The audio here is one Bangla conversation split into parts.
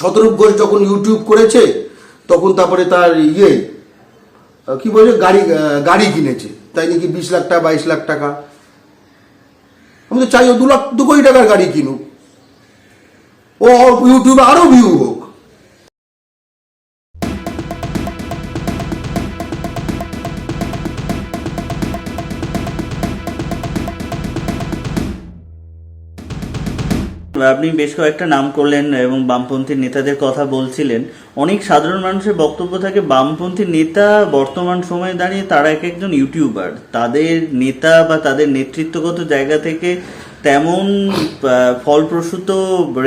শতরূপ ঘোষ যখন ইউটিউব করেছে, তখন তারপরে তার ইয়ে কি বলে, গাড়ি গাড়ি কিনেছে। তাই নাকি বিশ লাখ টাকা, বাইশ লাখ টাকা? আমি তো চাই ও দু লাখ, দু কোটি টাকার গাড়ি কিনুক। ও ইউটিউবে আরও ভিউ হোক। আপনি বেশ কয়েকটা নাম করলেন এবং বামপন্থী নেতাদের কথা বলছিলেন। অনেক সাধারণ মানুষের বক্তব্য থাকে, বামপন্থী নেতা বর্তমান সময়ে দাঁড়িয়ে তারা এক একজন ইউটিউবার। তাদের নেতা বা তাদের নেতৃত্বগত জায়গা থেকে তেমন ফলপ্রসূত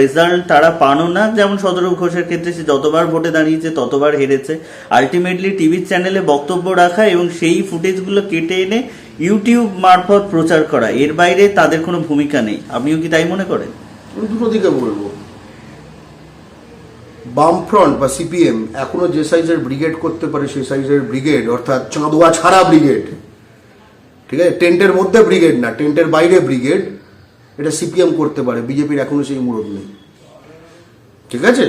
রেজাল্ট তারা পানো না। যেমন সদরূপ ঘোষের ক্ষেত্রে সে যতবার ভোটে দাঁড়িয়েছে, ততবার হেরেছে। আলটিমেটলি টিভির চ্যানেলে বক্তব্য রাখা এবং সেই ফুটেজগুলো কেটে এনে ইউটিউব মারফত প্রচার করা। এর বাইরে তাদের কোনো ভূমিকা নেই। আপনিও কি তাই মনে করেন? আমি দুটো দিকে বলব। বামফ্রন্ট বা সিপিএম এখনও যে সাইজের ব্রিগেড করতে পারে সেই সাইজের ব্রিগেড অর্থাৎ চাঁদোয়া ছাড়া ব্রিগেড। ঠিক আছে? টেন্টের মধ্যে ব্রিগেড না টেন্টের বাইরে ব্রিগেড। এটা সিপিএম করতে পারে বিজেপির এখনও সেই মুরদ নেই। ঠিক আছে?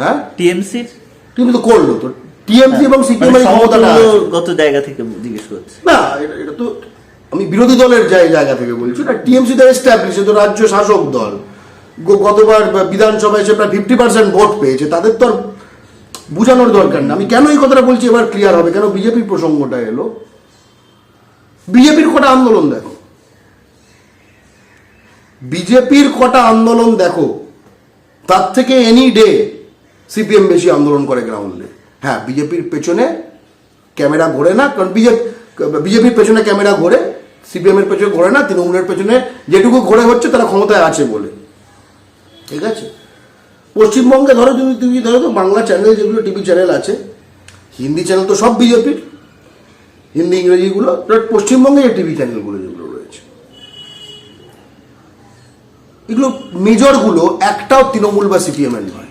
হ্যাঁ? টিএমসির? কিন্তু তো করল তো। টিএমসি এবং সিপিএম মানে এর ক্ষমতাটা গত জায়গা থেকে জিজ্ঞেস করছি। না এটা তো আমি বিরোধী দলের জায়- জায়গা থেকে বলছি না টিএমসি তো এস্টাবলিশ তো রাজ্য শাসক দল। গতবার বিধানসভায় এসে প্রায় ফিফটি পার্সেন্ট ভোট পেয়েছে, তাদের তো আর বোঝানোর দরকার না। আমি কেন এই কথাটা বলছি এবার ক্লিয়ার হবে, কেন বিজেপির প্রসঙ্গটা এলো? বিজেপির কটা আন্দোলন দেখো। বিজেপির কটা আন্দোলন দেখো, তার থেকে এনি ডে সিপিএম বেশি আন্দোলন করে গ্রাউন্ডে হ্যাঁ বিজেপির পেছনে ক্যামেরা ঘোরে না, কারণ বিজেপি, বিজেপির পেছনে ক্যামেরা ঘোরে সিপিএম এর পেছনে ঘোরে না, তৃণমূলের পেছনে যেটুকু ঘোরে হচ্ছে তারা ক্ষমতায় আছে বলে। ঠিক আছে? পশ্চিমবঙ্গে ধরো তুমি তুমি ধরো তো বাংলা চ্যানেল যেগুলো টিভি চ্যানেল আছে, হিন্দি চ্যানেল তো সব বিজেপির হিন্দি ইংরেজিগুলো পশ্চিমবঙ্গে যে টিভি চ্যানেলগুলো যেগুলো রয়েছে। এগুলো মেজরগুলো একটাও তৃণমূল বা সিপিএম এর নয়।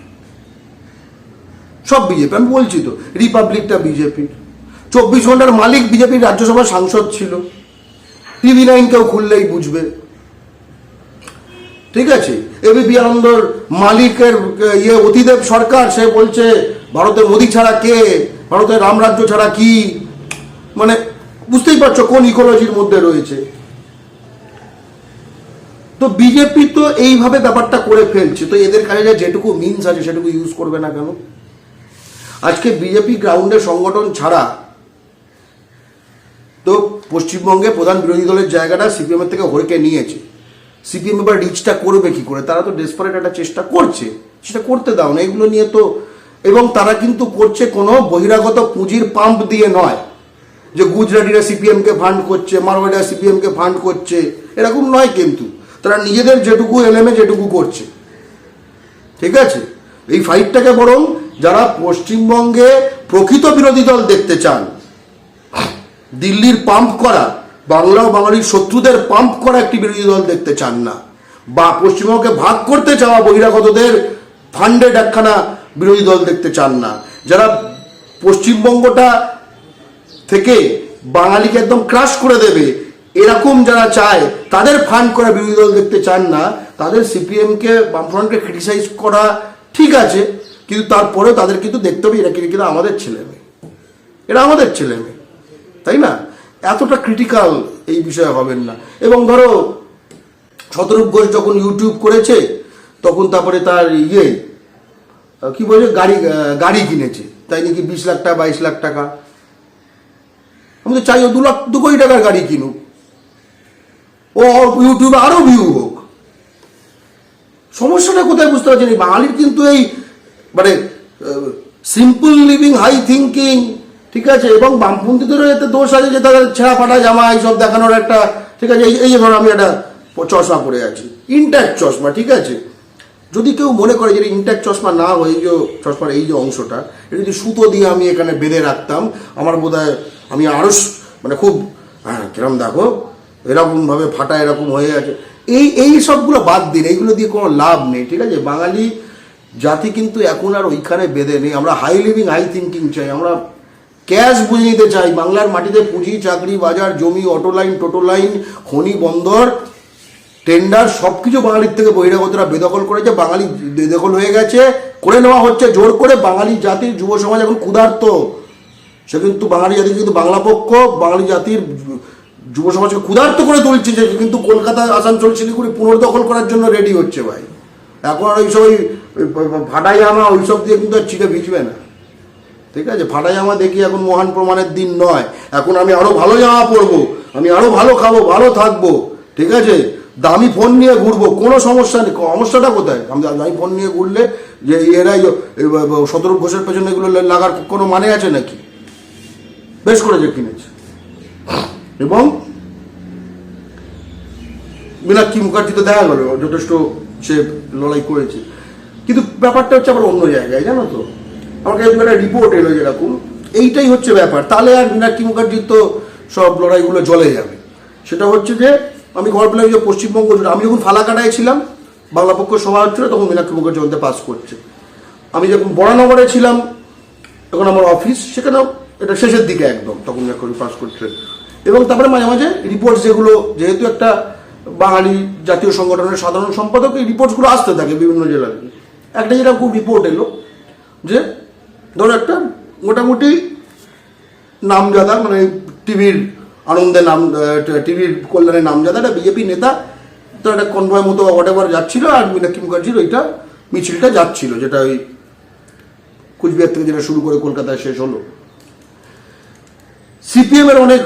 সব বিজেপি আমি বলছি তো রিপাবলিকটা বিজেপির চব্বিশ ঘণ্টার মালিক বিজেপির রাজ্যসভার সাংসদ ছিল। টিভি নাইন কেউ খুললেই বুঝবে। ঠিক আছে? এবিপি আনন্দর মালিকের ইয়ে অতিদেব সরকার, সে বলছে, ভারতের মোদী ছাড়া কে? ভারতের রামরাজ্য ছাড়া কি? মানে বুঝতেই পারছ কোন ইকোলজির মধ্যে রয়েছে। তো বিজেপি তো এইভাবে ব্যাপারটা করে ফেলছে। তো এদের কাছে যা যেটুকু মিনস আছে, সেটুকু ইউজ করবে না কেন? আজকে বিজেপি গ্রাউন্ডের সংগঠন ছাড়া, তো পশ্চিমবঙ্গে প্রধান বিরোধী দলের জায়গাটা সিপিএম এর থেকে হরকে নিয়েছে। সিপিএম এবার রিচটা করবে কি করে? তারা তো ডেসপারেট একটা চেষ্টা করছে। সেটা করতে দাও না। এগুলো নিয়ে তো এবং তারা কিন্তু করছে কোনো বহিরাগত পুঁজির পাম্প দিয়ে নয়। যে গুজরাটিরা সিপিএম কে ফান্ড করছে, মারওয়াড়িরা সিপিএম কে ফান্ড করছে, এরকম নয় কিন্তু। তারা নিজেদের যেটুকু এলএমে যেটুকু করছে। ঠিক আছে? এই ফাইটটাকে বরং যারা পশ্চিমবঙ্গে প্রকৃত বিরোধী দল দেখতে চান দিল্লির পাম্প করা, বাংলা ও বাঙালির শত্রুদের পাম্প করা একটি বিরোধী দল দেখতে চান না। বা পশ্চিমবঙ্গকে ভাগ করতে চাওয়া বহিরাগতদের ফান্ডেড একখানা বিরোধী দল দেখতে চান না। যারা পশ্চিমবঙ্গটা থেকে বাঙালিকে একদম ক্রাশ করে দেবে, এরকম যারা চায়, তাদের ফান্ড করা বিরোধী দল দেখতে চান না। তাদের সিপিএমকে বামফ্রন্টকে ক্রিটিসাইজ করা ঠিক আছে, কিন্তু তারপরেও তাদের কিন্তু দেখতে হবে এরা কিন্তু আমাদের ছেলে মেয়ে এরা আমাদের ছেলে মেয়ে তাই না? এতটা ক্রিটিক্যাল এই বিষয়ে হবেন না। এবং ধরো, শতরূপ ঘোষ যখন ইউটিউব করেছে, তখন তারপরে তার ইয়ে কি বলে, গাড়ি গাড়ি কিনেছে। তাই নাকি বিশ লাখ টাকা, বাইশ লাখ টাকা? আমি তো চাই ও দু লাখ, দু কোটি টাকার গাড়ি কিনুক। ও ইউটিউবে আরও ভিউ হোক। সমস্যাটা কোথায় বুঝতে পারছি বাঙালির কিন্তু এই মানে সিম্পল লিভিং হাই থিঙ্কিং ঠিক আছে, এবং বামপন্থীদেরও এতে দোষ আছে যে তাদের ছেঁড়া ফাটা জামা এইসব দেখানোর একটা, ঠিক আছে, এই- ধরো আমি একটা চশমা পরে আছি ইনট্যাক্ট চশমা, ঠিক আছে। যদি কেউ মনে করে যে ইনট্যাক্ট চশমা না হয় যে চশমার এই যে অংশটা, এটা যদি সুতো দিয়ে আমি এখানে বেঁধে রাখতাম, আমার বোধ আমি আরও স- মানে খুব হ্যাঁ কিরম দেখো, এরকমভাবে ফাটা এরকম হয়ে আছে এই এই সবগুলো বাদ দিন, এইগুলো দিয়ে কোনো লাভ নেই, ঠিক আছে। বাঙালি জাতি কিন্তু এখন আর ওইখানে বেঁধে নেই। আমরা হাই লিভিং হাই থিঙ্কিং চাই, আমরা ক্যাশ বুঝে নিতে চাই। বাংলার মাটিতে পুঁজি, চাকরি, বাজার, জমি, অটো লাইন, টোটো লাইন, খনি, বন্দর, টেন্ডার সব কিছু বাঙালির থেকে বহিরাগতরা বেদখল করেছে। বাঙালি বেদখল হয়ে গেছে। করে নেওয়া হচ্ছে জোর করে। বাঙালি জাতির, যুব সমাজ এখন ক্ষুধার্ত। সে কিন্তু বাঙালি জাতি কিন্তু বাংলা পক্ষ, বাঙালি জাতির যুব সমাজকে ক্ষুধার্ত করে তুলছে যে কিন্তু কলকাতা, আসানসোল, শিলিগুড়ি পুনর্দখল করার জন্য রেডি হচ্ছে ভাই। এখন আর ওইসব ওই ফাটাই জামা ওইসব দিয়ে কিন্তু আর চিড়ে ভিজবে না। ঠিক আছে? ফাটা জামা দেখি এখন মহান প্রমাণের দিন নয়। এখন আমি আরও ভালো জামা পরবো, আমি আরও ভালো খাব, ভালো থাকব, ঠিক আছে? দামি ফোন নিয়ে ঘুরবো, কোনো সমস্যা নেই। সমস্যাটা কোথায়? আমি দামি ফোন নিয়ে ঘুরলে যে এরাই সতেরো ঘোষের পেছনে এগুলো লাগার কোনো মানে আছে নাকি? বেশ করে যে কিনেছে। এবং মীনাক্ষী মুখার্জি তো দেখা গেল, যথেষ্ট সে লড়াই করেছে। কিন্তু ব্যাপারটা হচ্ছে আবার অন্য জায়গায়, জানো তো? আমার কাছে একটা রিপোর্ট এলো যেরকম এইটাই হচ্ছে ব্যাপার। তাহলে আর মীনাক্ষী মুখার্জির তো সব লড়াইগুলো জলে যাবে। সেটা হচ্ছে যে, আমি খবর পেলাম যে পশ্চিমবঙ্গ জুড়ে। আমি যখন ফালাকাটায় ছিলাম, বাংলা পক্ষ সভা হচ্ছিল, তখন মীনাক্ষী মুখার্জি ওখানে পাস করছে। আমি যখন বরানগরে ছিলাম, তখন আমার অফিস সেখানেও এটা শেষের দিকে একদম, তখন এখন পাস করছে এবং তারপরে মাঝে মাঝে রিপোর্টস যেগুলো, যেহেতু একটা বাঙালি জাতীয় সংগঠনের সাধারণ সম্পাদক, এই রিপোর্টসগুলো আসতে থাকে বিভিন্ন জেলার একটা যেটা খুব রিপোর্ট এলো যে, ধরো একটা মোটামুটি নামজাদা মানে টিভির আনন্দে নাম টিভির কল্যাণে নামজাদা একটা বিজেপি নেতা তো একটা কনভয় মতো হোয়াট এভার যাচ্ছিল, আর মীনাক্ষী মুখার্জির ওইটা মিছিলটা যাচ্ছিল, যেটা ওই কুচবিহার থেকে যেটা শুরু করে কলকাতায় শেষ হলো। সিপিএম এর অনেক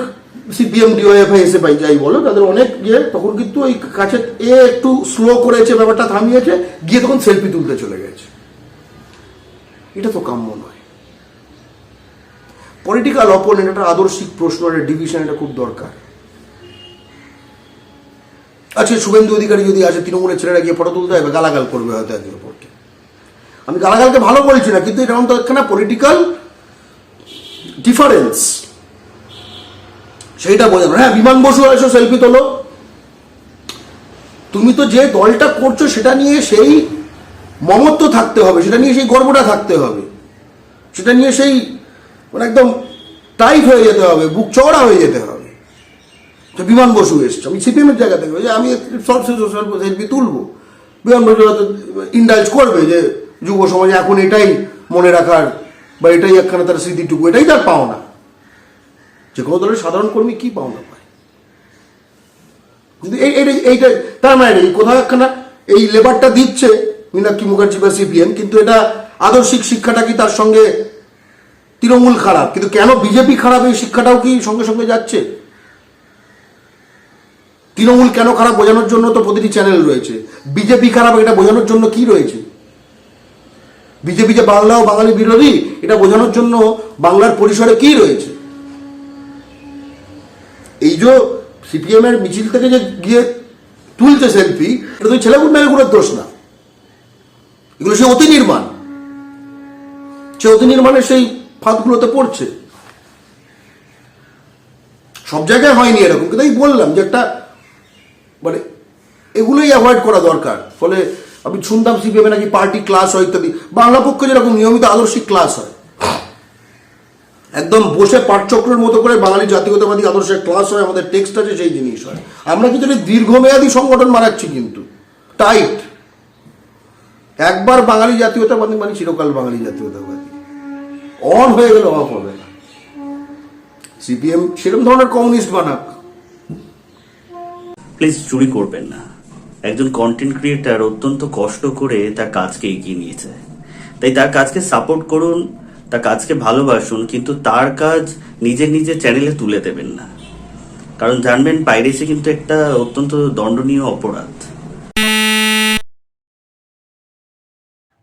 সিপিএম ডিওএফআই এসে পাই যাই বলো, তাদের অনেক গিয়ে তখন কিন্তু ওই কাছে এ একটু স্লো করেছে, ব্যাপারটা থামিয়েছে, গিয়ে তখন সেলফি তুলতে চলে গেছে। এটা তো কাম্য নয়। পলিটিক্যাল অপোনেন্ট একটা আদর্শিক প্রশ্ন, একটা ডিভিশন এটা খুব দরকার। আজকে শুভেন্দু অধিকারী যদি আসে, তৃণমূলের ছেলেরা গিয়ে ফটো তুলতে হবে গালাগাল করবে হয়তো একে অপরকে আমি গালাগালকে ভালো বলছি না, কিন্তু এটা তো একখানা পলিটিক্যাল ডিফারেন্স সেইটা বোঝানো হ্যাঁ বিমান বসু এসো সেলফি তোলো। তুমি তো যে দলটা করছ, সেটা নিয়ে সেই মমত্ব থাকতে হবে, সেটা নিয়ে সেই গর্বটা থাকতে হবে। সেটা নিয়ে সেই মানে একদম টাইট হয়ে যেতে হবে, বুক চওড়া হয়ে যেতে হবে। তো বিমান বসু এসছে, আমি সিপিএমের জায়গা থেকে যে আমি সব সেলফি তুলবো। বিমান বসু ইন্ডালজ করবে যে যুব সমাজে এখন এটাই মনে রাখার বা এটাই একখানা তার স্মৃতিটুকু, এটাই তার পাওনা। যে কোনো দলের সাধারণ কর্মী কি পাওনা পায়? কিন্তু এই, এই- এইটা, তার মানে এই কোথাও একখানা, এই লেবারটা দিচ্ছে মীনাক্ষী মুখার্জি বা সিপিএম কিন্তু এটা আদর্শিক শিক্ষাটা কি তার সঙ্গে তৃণমূল খারাপ? কিন্তু কেন বিজেপি খারাপ? এই শিক্ষাটাও কি সঙ্গে সঙ্গে যাচ্ছে? তৃণমূল কেন খারাপ বোঝানোর জন্য তো প্রতিটি চ্যানেল রয়েছে। বিজেপি খারাপ, এটা বোঝানোর জন্য কি রয়েছে? বিজেপি যে বাংলা ও বাঙালি বিরোধী, এটা বোঝানোর জন্য বাংলার পরিসরে কি রয়েছে? এই যে সিপিএম এর মিছিল থেকে যে গিয়ে তুলছে সেলফি এটা তো ছেলেগুলো মেয়েগুলোর দোষ না। এগুলো সে অতি নির্মাণ সে অতি নির্মাণের সেই ফাঁদগুলোতে পড়ছে। সব জায়গায় হয়নি এরকম, কিন্তু আমি বললাম যে একটা মানে এগুলোই অ্যাভয়েড করা দরকার। ফলে আমি শুনতাম সিপিএমে নাকি পার্টি ক্লাস হয় ইত্যাদি। বাংলা পক্ষে যেরকম নিয়মিত আদর্শিক ক্লাস হয়। একদম বসে পাঠচক্রের মতো করে বাঙালি জাতিগতবাদী আদর্শের ক্লাস হয়, আমাদের টেক্সট আছে সেই জিনিস হয়। আমরা কিন্তু দীর্ঘমেয়াদী সংগঠন মারাচ্ছি কিন্তু। টাইট একবার বাঙালি জাতীয়তাবাদী মানে চিরকাল বাঙালি জাতীয়তাবাদী। অন হয়ে গেলে অফ হবে না। সিপিএম সেরকম ধরনের কমিউনিস্ট বানাক। প্লিজ চুরি করবেন না। একজন কন্টেন্ট ক্রিয়েটার অত্যন্ত কষ্ট করে তার কাজকে এগিয়ে নিয়েছে। তাই তার কাজকে সাপোর্ট করুন, তার কাজকে ভালোবাসুন, কিন্তু তার কাজ নিজের নিজের চ্যানেলে তুলে দেবেন না। কারণ জানবেন পাইরেসি কিন্তু একটা অত্যন্ত দণ্ডনীয় অপরাধ।